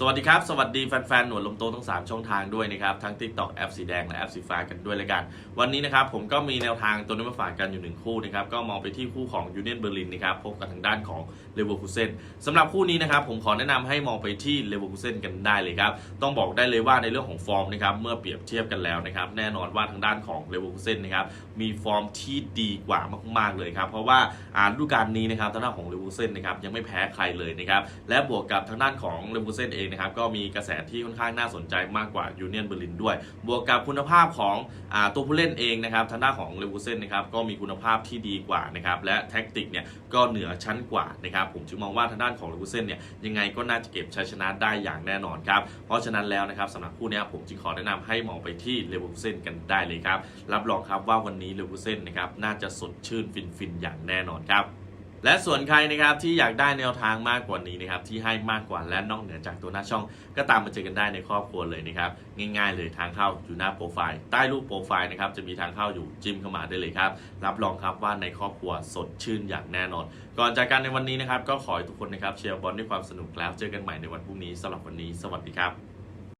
สวัสดีครับ สวัสดีแฟนๆ หนวดลมโตทั้ง 3 ช่องทางด้วยนะครับ ทั้ง TikTok แอปสีแดง และแอปสีฟ้ากันด้วยเลยกัน วันนี้นะครับ ผมก็มีแนวทางตัวนี้มาฝากกันอยู่หนึ่งคู่นะครับ ก็มองไปที่คู่ของยูเนียนเบอร์ลินนะครับ พบกับทางด้านของเลเวอร์คูเซนสำหรับคู่นี้นะครับ ผมขอแนะนำให้มองไปที่เลเวอร์คูเซนกันได้เลยครับ ต้องบอกได้เลยว่าในเรื่องของฟอร์มนะครับ เมื่อเปรียบเทียบกันแล้วนะครับ แน่นอนว่าทางด้านของเลเวอร์คูเซนนะครับ มีฟอร์มที่ดีกว่ามากๆเลยครับ เพราะว่าอ่านฤดูกาลนี้นะครับทางด้านของเลเวอร์คูเซนนะครับยังไม่แพ้ใครเลยนะครับ และบวกกับทางด้านของเลเวอร์คูเซนเองนะครับก็มีกระแสที่ค่อนข้างน่าสนใจมากกว่ายูเนียนเบอร์ลินด้วย บวกกับคุณภาพของอตัวผู้เล่นเองนะครับทางด้านของเลเวอร์คูเซนนะครับก็มีคุณภาพที่ดีกว่านะครับและแท็กติกเนี่ยก็เหนือชั้นกว่านะครับผมจึงมองว่าทางด้านของเลเวอร์คูเซนเนี่ยยังไงก็น่าจะเก็บชัยชนะได้อย่างแน่นอนครับเพราะฉะนั้นแล้วนะครับสำหรับคู่นี้ผมจึงขอแนะนำให้มองไปที่เลเวอร์คูเซนกันได้เลยครับรับรองครับว่าวันนี้เลเวอร์คูเซนนะครับน่าจะสดชื่นฟินๆอย่างแน่นอนครับ และส่วนใครนะครับที่อยากได้แนวทางมากกว่านี้นะครับที่ให้มากกว่าและนอกเหนือจากตัวหน้าช่อง ก็ตามมาเจอกันได้ในครอบครัวเลยนะครับง่ายๆเลยทางเข้าอยู่หน้าโปรไฟล์ใต้รูปโปรไฟล์นะครับจะมีทางเข้าอยู่จิ้มเข้ามาได้เลยครับรับรองครับว่าในครอบครัวสดชื่นอย่างแน่นอน ก่อนจากกันในวันนี้นะครับก็ขอให้ทุกคนนะครับเชียร์บอลด้วยความสนุกแล้วเจอกันใหม่ในวันพรุ่งนี้สำหรับวันนี้ สวัสดีครับ